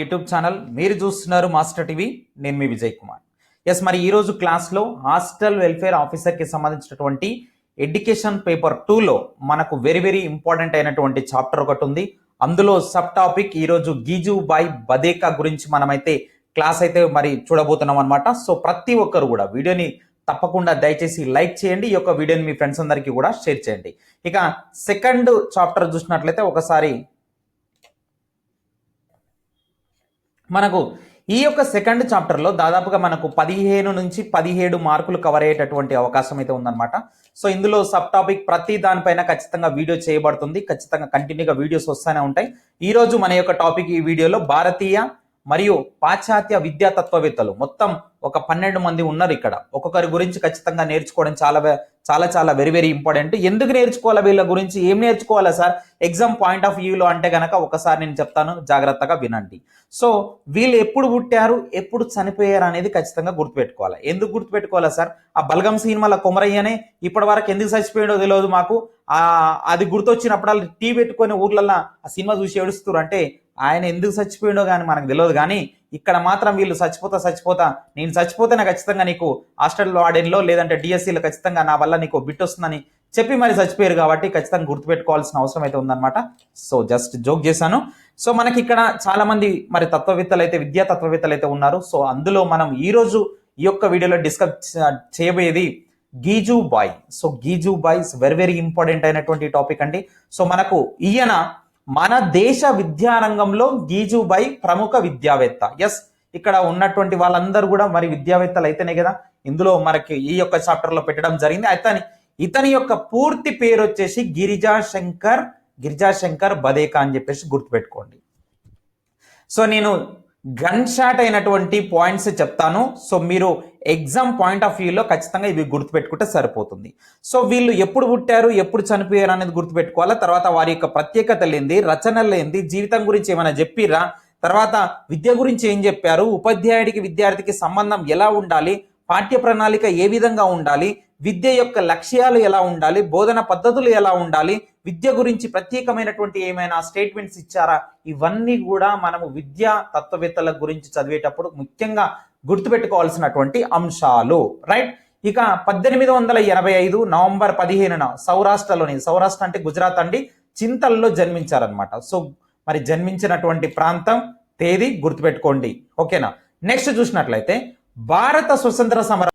YouTube channel. మీరు చూస్తున్నారు master TV. నేను మీ విజయ్ కుమార్. ఎస్ మరి ఈరోజు క్లాస్లో హాస్టల్ వెల్ఫేర్ ఆఫీసర్కి సంబంధించినటువంటి ఎడ్యుకేషన్ పేపర్ టూలో మనకు వెరీ వెరీ ఇంపార్టెంట్ అయినటువంటి చాప్టర్ ఒకటి ఉంది. అందులో సబ్ టాపిక్ ఈరోజు గీజు బాయ్ బదేకా గురించి మనమైతే క్లాస్ అయితే మరి చూడబోతున్నాం అనమాట సో ప్రతి ఒక్కరు కూడా వీడియోని తప్పకుండా దయచేసి లైక్ చేయండి. ఈ యొక్క వీడియోని మీ ఫ్రెండ్స్ అందరికీ కూడా షేర్ చేయండి. ఇక సెకండ్ చాప్టర్ చూసినట్లయితే ఒకసారి మనకు ఈ యొక్క సెకండ్ చాప్టర్లో దాదాపుగా మనకు పదిహేను నుంచి పదిహేడు మార్కులు కవర్ అయ్యేటటువంటి అవకాశం అయితే ఉందన్నమాట. సో ఇందులో సబ్ టాపిక్ ప్రతి దానిపైన ఖచ్చితంగా వీడియో చేయబడుతుంది. ఖచ్చితంగా కంటిన్యూగా వీడియోస్ వస్తూనే ఉంటాయి. ఈరోజు మన యొక్క టాపిక్ ఈ వీడియోలో భారతీయ మరియు పాశ్చాత్య విద్యా తత్వవేత్తలు మొత్తం ఒక పన్నెండు మంది ఉన్నారు ఇక్కడ. ఒక్కొక్కరి గురించి ఖచ్చితంగా నేర్చుకోవడం చాలా చాలా చాలా వెరీ వెరీ ఇంపార్టెంట్ ఎందుకు నేర్చుకోవాలా వీళ్ళ గురించి? ఏం నేర్చుకోవాలా సార్? ఎగ్జామ్ పాయింట్ ఆఫ్ వ్యూలో అంటే కనుక ఒకసారి నేను చెప్తాను జాగ్రత్తగా వినండి. సో వీళ్ళు ఎప్పుడు పుట్టారు ఎప్పుడు చనిపోయారు అనేది ఖచ్చితంగా గుర్తుపెట్టుకోవాలి. ఎందుకు గుర్తుపెట్టుకోవాలా సార్? ఆ బల్గం సినిమాల కొమరయ్యనే ఇప్పటి వరకు ఎందుకు చచ్చిపోయాడో తెలియదు మాకు. అది గుర్తొచ్చినప్పుడు టీ పెట్టుకొని ఊర్లల్లో ఆ సినిమా చూసి ఏడుస్తారు అంటే ఆయన ఎందుకు చచ్చిపోయిండో కానీ మనకు తెలియదు కానీ ఇక్కడ మాత్రం వీళ్ళు చచ్చిపోతా చచ్చిపోతా నేను చచ్చిపోతేనే ఖచ్చితంగా నీకు హాస్టల్లో వార్డెన్లో లేదంటే డిఎస్సీలో ఖచ్చితంగా నా వల్ల నీకు బిట్ వస్తుందని చెప్పి మరి చచ్చిపోయారు కాబట్టి ఖచ్చితంగా గుర్తుపెట్టుకోవాల్సిన అవసరం అయితే ఉందన్నమాట. సో జస్ట్ జోక్ చేశాను. సో మనకి ఇక్కడ చాలా మంది మరి తత్వవేత్తలు అయితే విద్యా తత్వవేత్తలు అయితే ఉన్నారు. సో అందులో మనం ఈ రోజు ఈ యొక్క వీడియోలో డిస్కస్ చేయబోయేది గీజుబాయ్ సో గీజుబాయ్ వెరీ వెరీ ఇంపార్టెంట్ అయినటువంటి టాపిక్ అండి. సో మనకు ఈయన మన దేశ విద్యారంగంలో గీజుబాయ్ ప్రముఖ విద్యావేత్త. ఎస్ ఇక్కడ ఉన్నటువంటి వాళ్ళందరూ కూడా మరి విద్యావేత్తలు అయితేనే కదా. ఇందులో మనకి ఈ యొక్క చాప్టర్లో పెట్టడం జరిగింది. అతని ఇతని యొక్క పూర్తి పేరు వచ్చేసి గిరిజా శంకర్ గిరిజా శంకర్ బదేకా అని చెప్పేసి గుర్తుపెట్టుకోండి. సో నేను గన్ షాట్ అయినటువంటి పాయింట్స్ చెప్తాను. సో మీరు ఎగ్జామ్ పాయింట్ ఆఫ్ వ్యూలో ఖచ్చితంగా ఇవి గుర్తుపెట్టుకుంటే సరిపోతుంది. సో వీళ్ళు ఎప్పుడు పుట్టారు ఎప్పుడు చనిపోయారు అనేది గుర్తుపెట్టుకోవాలా? తర్వాత వారి యొక్క ప్రత్యేకతలు ఏంది రచనలు ఏంది జీవితం గురించి ఏమైనా చెప్పిరా? తర్వాత విద్య గురించి ఏం చెప్పారు? ఉపాధ్యాయుడికి విద్యార్థికి సంబంధం ఎలా ఉండాలి? పాఠ్య ప్రణాళిక ఏ విధంగా ఉండాలి? విద్య యొక్క లక్ష్యాలు ఎలా ఉండాలి? బోధన పద్ధతులు ఎలా ఉండాలి? విద్య గురించి ప్రత్యేకమైనటువంటి ఏమైనా స్టేట్మెంట్స్ ఇచ్చారా? ఇవన్నీ కూడా మనము విద్యా తత్వవేత్తల గురించి చదివేటప్పుడు ముఖ్యంగా గుర్తుపెట్టుకోవాల్సినటువంటి అంశాలు. రైట్ ఇక పద్దెనిమిది వందల ఎనభై ఐదు నవంబర్ పదిహేనున సౌరాష్ట్రలోని సౌరాష్ట్ర అంటే గుజరాత్ అండి చింతల్లో జన్మించారనమాట సో మరి జన్మించినటువంటి ప్రాంతం తేదీ గుర్తుపెట్టుకోండి. ఓకేనా నెక్స్ట్ చూసినట్లయితే భారత స్వతంత్ర సమర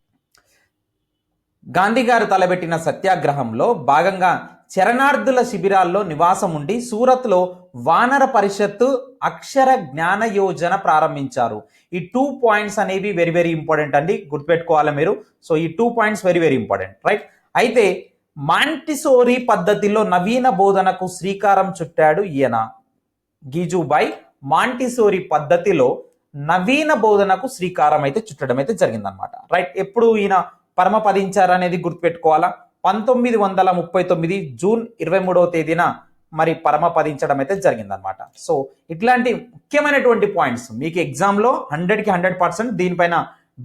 గాంధీ గారు తలబెట్టిన సత్యాగ్రహంలో భాగంగా చరణార్థుల శిబిరాల్లో నివాసం ఉండి సూరత్లో వానర పరిషత్తు అక్షర జ్ఞాన యోజన ప్రారంభించారు. ఈ టూ పాయింట్స్ అనేవి వెరీ వెరీ ఇంపార్టెంట్ అండి. గుర్తుపెట్టుకోవాలి మీరు? సో ఈ two points very very important right అయితే మాంటిసోరీ పద్ధతిలో నవీన బోధనకు శ్రీకారం చుట్టాడు ఈయన. గీజుబాయ్ మాంటిసోరీ పద్ధతిలో నవీన బోధనకు శ్రీకారం అయితే చుట్టడం అయితే జరిగిందనమాట రైట్ ఎప్పుడు ఈయన పరమపదించారనేది గుర్తుపెట్టుకోవాలా? పంతొమ్మిది వందల ముప్పై తొమ్మిది జూన్ ఇరవై మూడవ తేదీన మరి పరమపదించడం అయితే జరిగిందనమాట సో ఇట్లాంటి ముఖ్యమైనటువంటి పాయింట్స్ మీకు ఎగ్జామ్లో హండ్రెడ్కి హండ్రెడ్ పర్సెంట్ దీనిపైన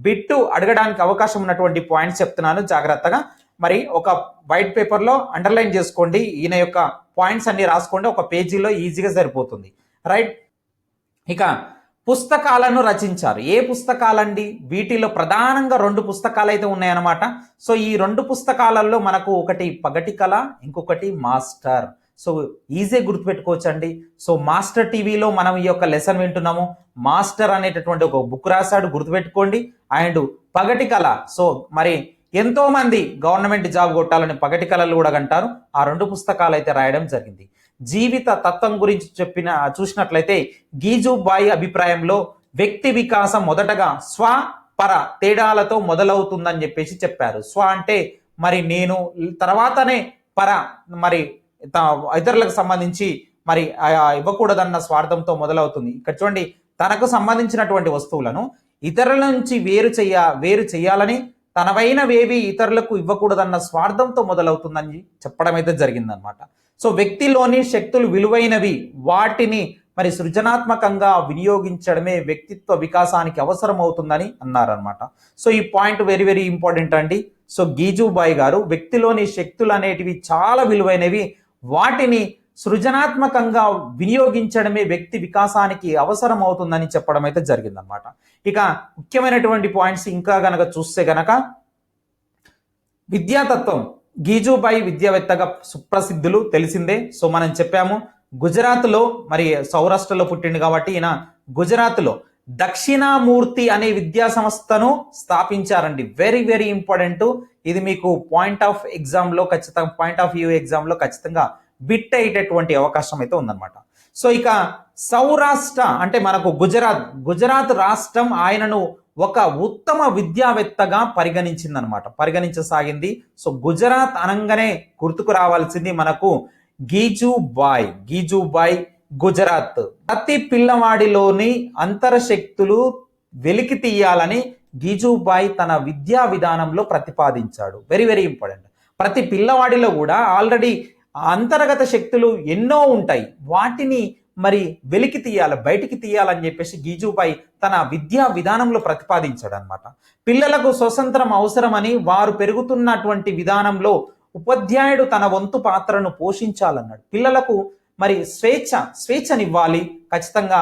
బిట్టు అడగడానికి అవకాశం ఉన్నటువంటి పాయింట్స్ చెప్తున్నాను జాగ్రత్తగా. మరి ఒక వైట్ పేపర్లో అండర్లైన్ చేసుకోండి ఈయన యొక్క పాయింట్స్ అన్ని రాసుకోండి ఒక పేజీలో ఈజీగా సరిపోతుంది. రైట్? ఇక పుస్తకాలను రచించారు. ఏ పుస్తకాలండి? వీటిలో ప్రధానంగా రెండు పుస్తకాలు అయితే ఉన్నాయన్నమాట. సో ఈ రెండు పుస్తకాలలో మనకు ఒకటి పగటి కళ ఇంకొకటి మాస్టర్. సో ఈజీ గుర్తుపెట్టుకోవచ్చండి. సో మాస్టర్ టీవీలో మనం ఈ యొక్క లెసన్ వింటున్నాము. మాస్టర్ అనేటటువంటి ఒక బుక్ రాశాడు గుర్తుపెట్టుకోండి. అండ్ పగటి కళ. సో మరి ఎంతో మంది గవర్నమెంట్ జాబ్ కొట్టాలని పగటి కళలు కూడా అంటారు. ఆ రెండు పుస్తకాలు అయితే రాయడం జరిగింది. జీవిత తత్వం గురించి చెప్పిన చూసినట్లయితే గీజుబాయి అభిప్రాయంలో వ్యక్తి వికాసం మొదటగా స్వ పర తేడాలతో మొదలవుతుందని చెప్పేసి చెప్పారు. స్వ అంటే మరి నేను తర్వాతనే పర మరి త- ఇతరులకు సంబంధించి మరి ఇవ్వకూడదన్న స్వార్థంతో మొదలవుతుంది. ఇక్కడ చూడండి తనకు సంబంధించినటువంటి వస్తువులను ఇతరుల నుంచి వేరు చెయ్య వేరు చేయాలని తనవైనవేవి ఇతరులకు ఇవ్వకూడదన్న స్వార్థంతో మొదలవుతుందని చెప్పడం అయితే జరిగిందనమాట సో వ్యక్తిలోని శక్తులు విలువైనవి వాటిని మరి సృజనాత్మకంగా వినియోగించడమే వ్యక్తిత్వ వికాసానికి అవసరం అవుతుందని అన్నారనమాట సో ఈ పాయింట్ వెరీ వెరీ ఇంపార్టెంట్ అండి. సో గీజుబాయ్ గారు వ్యక్తిలోని శక్తులు అనేటివి చాలా విలువైనవి వాటిని సృజనాత్మకంగా వినియోగించడమే వ్యక్తి వికాసానికి అవసరం అవుతుందని చెప్పడం అయితే జరిగిందనమాట ఇక ముఖ్యమైనటువంటి పాయింట్స్ ఇంకా గనక చూస్తే గనక విద్యాతత్వం. గీజుబాయి విద్యావేత్తగా సుప్రసిద్ధులు తెలిసిందే. సో మనం చెప్పాము గుజరాత్లో మరి సౌరాష్ట్రలో పుట్టిండు కాబట్టి ఈయన గుజరాత్లో దక్షిణామూర్తి అనే విద్యా సంస్థను స్థాపించారండి. వెరీ వెరీ ఇంపార్టెంట్ ఇది మీకు పాయింట్ ఆఫ్ ఎగ్జామ్లో ఖచ్చితంగా పాయింట్ ఆఫ్ వ్యూ ఎగ్జామ్లో ఖచ్చితంగా బిట్ అయ్యేటటువంటి అవకాశం అయితే ఉందన్నమాట. సో ఇక సౌరాష్ట్ర అంటే మనకు గుజరాత్ గుజరాత్ రాష్ట్రం ఆయనను ఒక ఉత్తమ విద్యావేత్తగా పరిగణించిందనమాట. పరిగణించసాగింది. సో గుజరాత్ అనగానే గుర్తుకు రావాల్సింది మనకు గీజుబాయ్ గీజుబాయ్ గుజరాత్. ప్రతి పిల్లవాడిలోని అంతరశక్తులు వెలికి తీయాలని గీజుబాయ్ తన విద్యా విధానంలో ప్రతిపాదించాడు. Very very important. ప్రతి పిల్లవాడిలో కూడా ఆల్రెడీ అంతర్గత శక్తులు ఎన్నో ఉంటాయి. వాటిని మరి వెలికి తీయాలి బయటికి తీయాలని చెప్పేసి గీజుబాయి తన విద్యా విధానంలో ప్రతిపాదించాడు అనమాట పిల్లలకు స్వతంత్రం అవసరమని వారు పెరుగుతున్నటువంటి విధానంలో ఉపాధ్యాయుడు తన వంతు పాత్రను పోషించాలన్నాడు. పిల్లలకు మరి స్వేచ్ఛ స్వేచ్ఛనివ్వాలి. ఖచ్చితంగా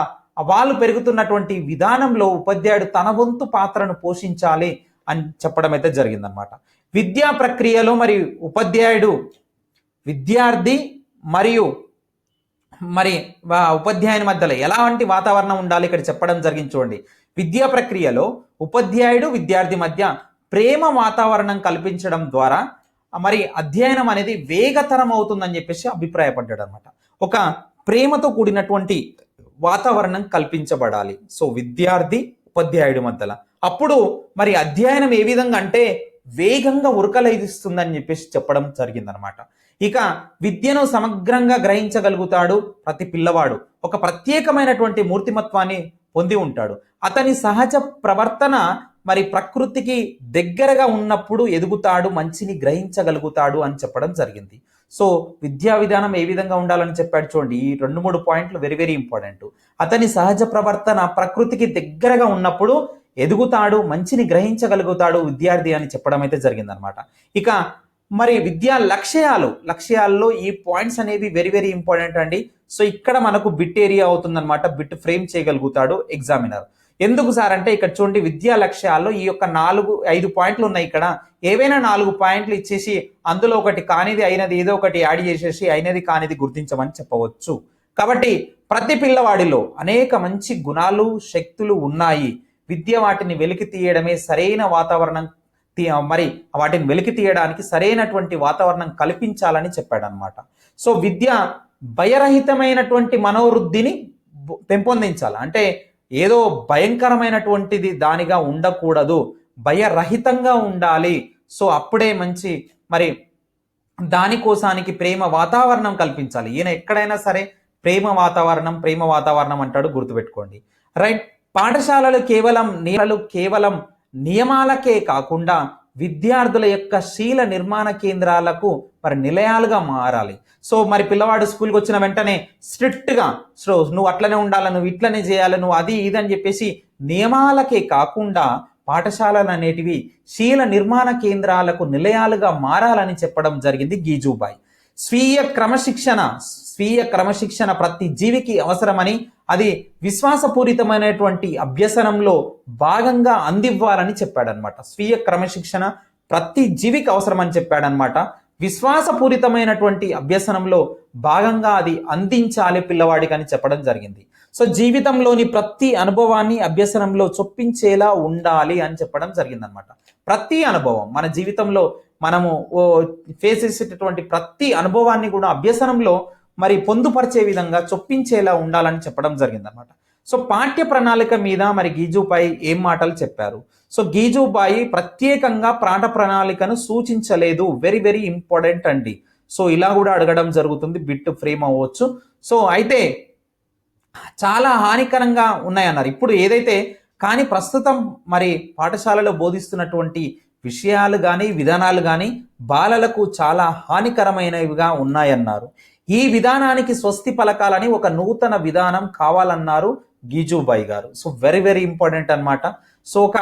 వాళ్ళు పెరుగుతున్నటువంటి విధానంలో ఉపాధ్యాయుడు తన వంతు పాత్రను పోషించాలి అని చెప్పడం అయితే జరిగిందనమాట. విద్యా ప్రక్రియలో మరి ఉపాధ్యాయుడు విద్యార్థి మరియు మరి వా- ఉపాధ్యాయుని మధ్యలో ఎలాంటి వాతావరణం ఉండాలి ఇక్కడ చెప్పడం జరిగింది చూడండి. విద్యా ప్రక్రియలో ఉపాధ్యాయుడు విద్యార్థి మధ్య ప్రేమ వాతావరణం కల్పించడం ద్వారా మరి అధ్యయనం అనేది వేగతరం అవుతుందని చెప్పేసి అభిప్రాయపడ్డాడు అనమాట ఒక ప్రేమతో కూడినటువంటి వాతావరణం కల్పించబడాలి. సో విద్యార్థి ఉపాధ్యాయుడి మధ్యలో. అప్పుడు మరి అధ్యయనం ఏ విధంగా అంటే వేగంగా ఉరకలైదిస్తుందని చెప్పేసి చెప్పడం జరిగిందనమాట. ఇక విద్యను సమగ్రంగా గ్రహించగలుగుతాడు ప్రతి పిల్లవాడు. ఒక ప్రత్యేకమైనటువంటి మూర్తిమత్వాన్ని పొంది ఉంటాడు. అతని సహజ ప్రవర్తన మరి ప్రకృతికి దగ్గరగా ఉన్నప్పుడు ఎదుగుతాడు మంచిని గ్రహించగలుగుతాడు అని చెప్పడం జరిగింది. సో విద్యా విధానం ఏ విధంగా ఉండాలని చెప్పాడు చూడండి. ఈ రెండు మూడు పాయింట్లు వెరీ వెరీ ఇంపార్టెంట్ అతని సహజ ప్రవర్తన ప్రకృతికి దగ్గరగా ఉన్నప్పుడు ఎదుగుతాడు మంచిని గ్రహించగలుగుతాడు విద్యార్థి అని చెప్పడం అయితే జరిగిందనమాట ఇక మరి విద్యా లక్ష్యాలు లక్ష్యాల్లో ఈ పాయింట్స్ అనేవి వెరీ వెరీ ఇంపార్టెంట్ అండి. సో ఇక్కడ మనకు బిట్ ఏరియా అవుతుందన్నమాట. బిట్ ఫ్రేమ్ చేయగలుగుతాడు ఎగ్జామినర్. ఎందుకు సార్ అంటే ఇక్కడ చూడండి విద్యా లక్ష్యాల్లో ఈ యొక్క నాలుగు ఐదు పాయింట్లు ఉన్నాయి ఇక్కడ. ఏవైనా నాలుగు పాయింట్లు ఇచ్చేసి అందులో ఒకటి కానిది అయినది ఏదో ఒకటి యాడ్ చేసేసి అయినది కానిది గుర్తించమని చెప్పవచ్చు. కాబట్టి ప్రతి పిల్లవాడిలో అనేక మంచి గుణాలు శక్తులు ఉన్నాయి. విద్య వాటిని వెలికి తీయడమే సరైన వాతావరణం మరి వాటిని వెలికి తీయడానికి సరైనటువంటి వాతావరణం కల్పించాలని చెప్పాడనమాట సో విద్య భయరహితమైనటువంటి మనోవృద్ధిని పెంపొందించాలి. అంటే ఏదో భయంకరమైనటువంటిది దానిగా ఉండకూడదు. భయరహితంగా ఉండాలి. సో అప్పుడే మంచి మరి దానికోసానికి ప్రేమ వాతావరణం కల్పించాలి. ఈయన ఎక్కడైనా సరే ప్రేమ వాతావరణం ప్రేమ వాతావరణం అంటాడు గుర్తుపెట్టుకోండి. రైట్. పాఠశాలలు కేవలం నీళ్ళు కేవలం నియమాలకే కాకుండా విద్యార్థుల యొక్క శీల నిర్మాణ కేంద్రాలకు మరి నిలయాలుగా మారాలి. సో మరి పిల్లవాడు స్కూల్కి వచ్చిన వెంటనే స్ట్రిక్ట్గా సో నువ్వు అట్లనే ఉండాలి నువ్వు ఇట్లనే చేయాలి నువ్వు అది ఇది అని చెప్పేసి నియమాలకే కాకుండా పాఠశాలలు అనేటివి శీల నిర్మాణ కేంద్రాలకు నిలయాలుగా మారాలని చెప్పడం జరిగింది గీజూబాయ్. స్వీయ క్రమశిక్షణ స్వీయ క్రమశిక్షణ ప్రతి జీవికి అవసరమని అది విశ్వాసపూరితమైనటువంటి అభ్యసనంలో భాగంగా అందివ్వాలని చెప్పాడనమాట స్వీయ క్రమశిక్షణ ప్రతి జీవికి అవసరమని చెప్పాడనమాట విశ్వాసపూరితమైనటువంటి అభ్యసనంలో భాగంగా అది అందించాలి పిల్లవాడికి అని చెప్పడం జరిగింది. సో జీవితంలోని ప్రతి అనుభవాన్ని అభ్యసనంలో చొప్పించేలా ఉండాలి అని చెప్పడం జరిగిందనమాట ప్రతి అనుభవం మన జీవితంలో మనము ఓ ఫేస్ చేసేటటువంటి ప్రతి అనుభవాన్ని కూడా అభ్యసనంలో మరి పొందుపరిచే విధంగా చొప్పించేలా ఉండాలని చెప్పడం జరిగిందనమాట సో పాఠ్య ప్రణాళిక మీద మరి గీజుబాయి ఏం మాటలు చెప్పారు? సో గీజుబాయి ప్రత్యేకంగా పాఠ ప్రణాళికను సూచించలేదు. వెరీ వెరీ ఇంపార్టెంట్ అండి. సో ఇలా కూడా అడగడం జరుగుతుంది. బిట్ ఫ్రేమ్ అవ్వచ్చు. సో అయితే చాలా హానికరంగా ఉన్నాయన్నారు. ఇప్పుడు ఏదైతే కానీ ప్రస్తుతం మరి పాఠశాలలో బోధిస్తున్నటువంటి విషయాలు కానీ విధానాలు కానీ బాలలకు చాలా హానికరమైనవిగా ఉన్నాయన్నారు. ఈ విధానానికి స్వస్తి పలకాలని ఒక నూతన విధానం కావాలన్నారు గీజుబాయి గారు. సో వెరీ వెరీ ఇంపార్టెంట్ అన్నమాట. సో ఒక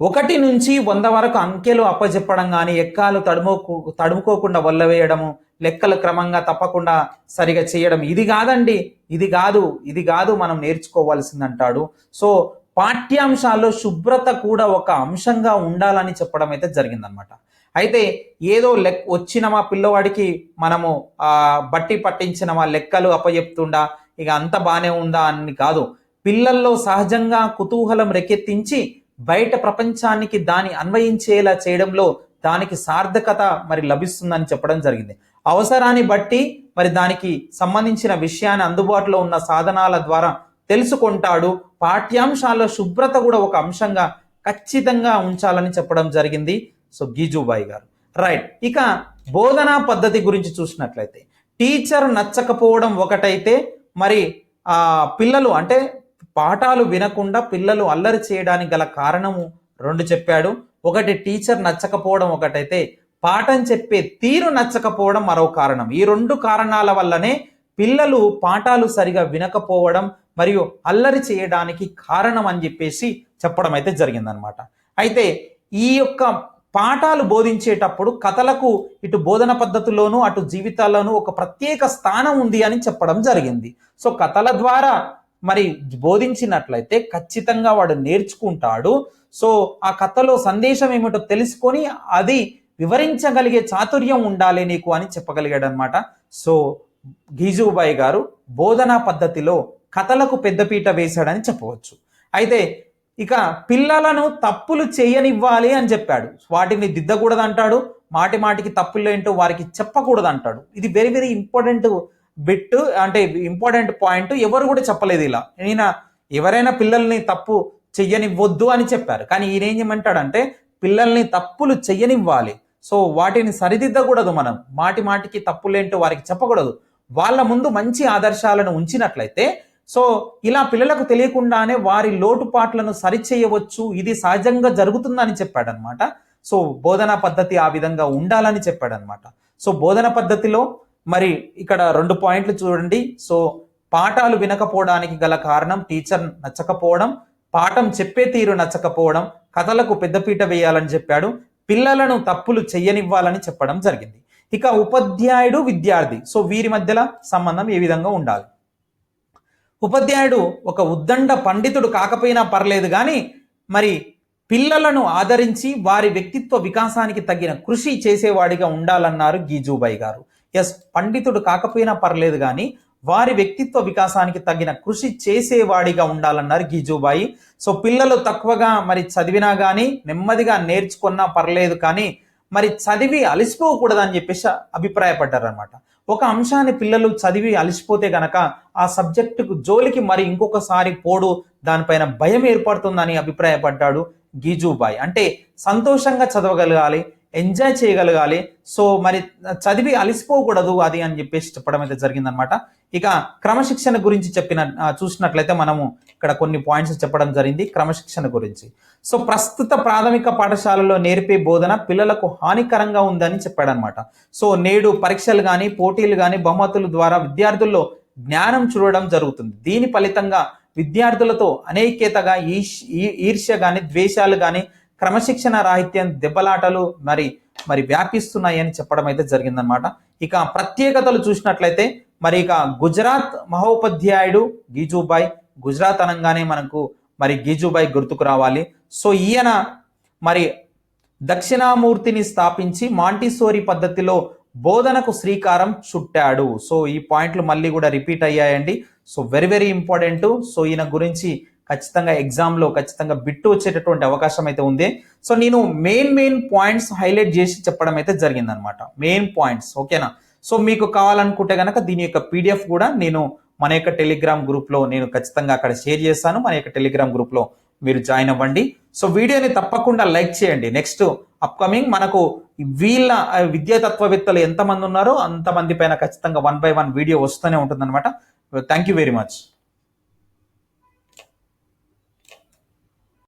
ఒకటి నుంచి వంద వరకు అంకెలు అప్పచెప్పడం కానీ ఎక్కాలు తడుముకు తడుముకోకుండా వల్లవేయడము లెక్కలు క్రమంగా తప్పకుండా సరిగా చేయడం ఇది కాదండి ఇది కాదు ఇది కాదు మనం నేర్చుకోవాల్సింది అంటాడు సో పాఠ్యాంశాల్లో శుభ్రత కూడా ఒక అంశంగా ఉండాలని చెప్పడం అయితే జరిగిందనమాట అయితే ఏదో లెక్ వచ్చిన మా పిల్లవాడికి మనము బట్టి పట్టించిన మా లెక్కలు అప్పచెప్తుండా ఇక అంత బాగానే ఉందా అని కాదు. పిల్లల్లో సహజంగా కుతూహలం రెకెత్తించి బయట ప్రపంచానికి దాని అన్వయించేలా చేయడంలో దానికి సార్థకత మరి లభిస్తుందని చెప్పడం జరిగింది. అవసరాన్ని బట్టి మరి దానికి సంబంధించిన విషయాన్ని అందుబాటులో ఉన్న సాధనాల ద్వారా తెలుసుకుంటాడు. పాఠ్యాంశాల్లో శుభ్రత కూడా ఒక అంశంగా ఖచ్చితంగా ఉంచాలని చెప్పడం జరిగింది. సో గీజుబాయి గారు. రైట్ ఇక బోధనా పద్ధతి గురించి చూసినట్లయితే టీచర్ నచ్చకపోవడం ఒకటైతే మరి ఆ పిల్లలు అంటే పాఠాలు వినకుండా పిల్లలు అల్లరి చేయడానికి గల కారణము రెండు చెప్పాడు. ఒకటి టీచర్ నచ్చకపోవడం ఒకటైతే పాఠం చెప్పే తీరు నచ్చకపోవడం మరో కారణం. ఈ రెండు కారణాల వల్లనే పిల్లలు పాఠాలు సరిగా వినకపోవడం మరియు అల్లరి చేయడానికి కారణం అని చెప్పేసి చెప్పడం అయితే జరిగిందనమాట అయితే ఈ యొక్క పాఠాలు బోధించేటప్పుడు కథలకు ఇటు బోధన పద్ధతిలోనూ అటు జీవితాల్లోనూ ఒక ప్రత్యేక స్థానం ఉంది అని చెప్పడం జరిగింది. సో కథల ద్వారా మరి బోధించినట్లయితే ఖచ్చితంగా వాడు నేర్చుకుంటాడు. సో ఆ కథలో సందేశం ఏమిటో తెలుసుకొని అది వివరించగలిగే చాతుర్యం ఉండాలి నీకు అని చెప్పగలిగాడు అనమాట సో గీజుబాయి గారు బోధనా పద్ధతిలో కథలకు పెద్దపీట వేశాడని చెప్పవచ్చు. అయితే ఇక పిల్లలను తప్పులు చేయనివ్వాలి అని చెప్పాడు. వాటిని దిద్దకూడదు అంటాడు మాటి మాటికి తప్పులు ఏంటో వారికి చెప్పకూడదు అంటాడు ఇది వెరీ వెరీ ఇంపార్టెంట్ బిట్ అంటే ఇంపార్టెంట్ పాయింట్ ఎవరు కూడా చెప్పలేదు ఇలా. ఈయన ఎవరైనా పిల్లల్ని తప్పు చెయ్యనివ్వద్దు అని చెప్పారు. కానీ ఈయన ఏం చేయమంటాడంటే పిల్లల్ని తప్పులు చెయ్యనివ్వాలి. సో వాటిని సరిదిద్దకూడదు మనం. మాటి మాటికి తప్పులేంటో వారికి చెప్పకూడదు. వాళ్ళ ముందు మంచి ఆదర్శాలను ఉంచినట్లయితే సో ఇలా పిల్లలకు తెలియకుండానే వారి లోటుపాట్లను సరిచేయవచ్చు. ఇది సహజంగా జరుగుతుందని చెప్పాడనమాట. సో బోధనా పద్ధతి ఆ విధంగా ఉండాలని చెప్పాడనమాట. సో బోధన పద్ధతిలో మరి ఇక్కడ రెండు పాయింట్లు చూడండి. సో పాఠాలు వినకపోవడానికి గల కారణం టీచర్ నచ్చకపోవడం పాఠం చెప్పే తీరు నచ్చకపోవడం కథలకు పెద్దపీట వేయాలని చెప్పాడు. పిల్లలను తప్పులు చెయ్యనివ్వాలని చెప్పడం జరిగింది. ఇక ఉపాధ్యాయుడు విద్యార్థి. సో వీరి మధ్యలో సంబంధం ఏ విధంగా ఉండాలి? ఉపాధ్యాయుడు ఒక ఉద్దండ పండితుడు కాకపోయినా పర్లేదు కానీ మరి పిల్లలను ఆదరించి వారి వ్యక్తిత్వ వికాసానికి తగిన కృషి చేసేవాడిగా ఉండాలన్నారు గీజూబాయి గారు. ఎస్ పండితుడు కాకపోయినా పర్లేదు కానీ వారి వ్యక్తిత్వ వికాసానికి తగిన కృషి చేసేవాడిగా ఉండాలన్నారు గీజూబాయి. సో పిల్లలు తక్కువగా మరి చదివినా కానీ నెమ్మదిగా నేర్చుకున్నా పర్లేదు కానీ మరి చదివి అలసిపోకూడదని చెప్పేసి అభిప్రాయపడ్డారు అనమాట ఒక అంశాన్ని పిల్లలు చదివి అలసిపోతే గనక ఆ సబ్జెక్టుకు జోలికి మరి ఇంకొకసారి పోడు దానిపైన భయం ఏర్పడుతుందని అభిప్రాయపడ్డాడు గీజూబాయ్. అంటే సంతోషంగా చదవగలగాలి ఎంజాయ్ చేయగలగాలి. సో మరి చదివి అలసిపోకూడదు అది అని చెప్పేసి చెప్పడం అయితే జరిగిందనమాట ఇక క్రమశిక్షణ గురించి చెప్పిన చూసినట్లయితే మనము ఇక్కడ కొన్ని పాయింట్స్ చెప్పడం జరిగింది క్రమశిక్షణ గురించి. సో ప్రస్తుత ప్రాథమిక పాఠశాలలో నేర్పే బోధన పిల్లలకు హానికరంగా ఉందని చెప్పాడనమాట సో నేడు పరీక్షలు కానీ పోటీలు కానీ బహుమతుల ద్వారా విద్యార్థుల్లో జ్ఞానం చూడడం జరుగుతుంది. దీని ఫలితంగా విద్యార్థులతో అనేక్యతగా ఈర్ష్య కానీ ద్వేషాలు కానీ క్రమశిక్షణ రాహిత్యం దెబ్బలాటలు మరి మరి వ్యాపిస్తున్నాయని చెప్పడం అయితే జరిగిందనమాట ఇక ప్రత్యేకతలు చూసినట్లయితే మరి ఇక గుజరాత్ మహోపాధ్యాయుడు గీజుబాయ్ గుజరాత్ అనగానే మనకు మరి గీజుబాయ్ గుర్తుకు రావాలి. సో ఈయన మరి దక్షిణామూర్తిని స్థాపించి మాంటిసోరి పద్ధతిలో బోధనకు శ్రీకారం చుట్టాడు. సో ఈ పాయింట్లు మళ్ళీ కూడా రిపీట్ అయ్యాయండి. So very very important. So ఈయన గురించి ఖచ్చితంగా ఎగ్జామ్లో ఖచ్చితంగా బిట్టు వచ్చేటటువంటి అవకాశం అయితే ఉంది. సో నేను మెయిన్ మెయిన్ పాయింట్స్ హైలైట్ చేసి చెప్పడం అయితే జరిగిందనమాట. మెయిన్ పాయింట్స్ ఓకేనా సో మీకు కావాలనుకుంటే కనుక దీని యొక్క పీడిఎఫ్ కూడా నేను మన యొక్క టెలిగ్రామ్ గ్రూప్లో నేను ఖచ్చితంగా అక్కడ షేర్ చేస్తాను. మన యొక్క టెలిగ్రామ్ గ్రూప్లో మీరు జాయిన్ అవ్వండి. సో వీడియోని తప్పకుండా లైక్ చేయండి. నెక్స్ట్ అప్కమింగ్ మనకు వీళ్ళ విద్యా తత్వవేత్తలు ఎంతమంది ఉన్నారో అంతమంది పైన ఖచ్చితంగా వన్ బై వన్ వీడియో వస్తూనే ఉంటుందన్నమాట. Thank you very much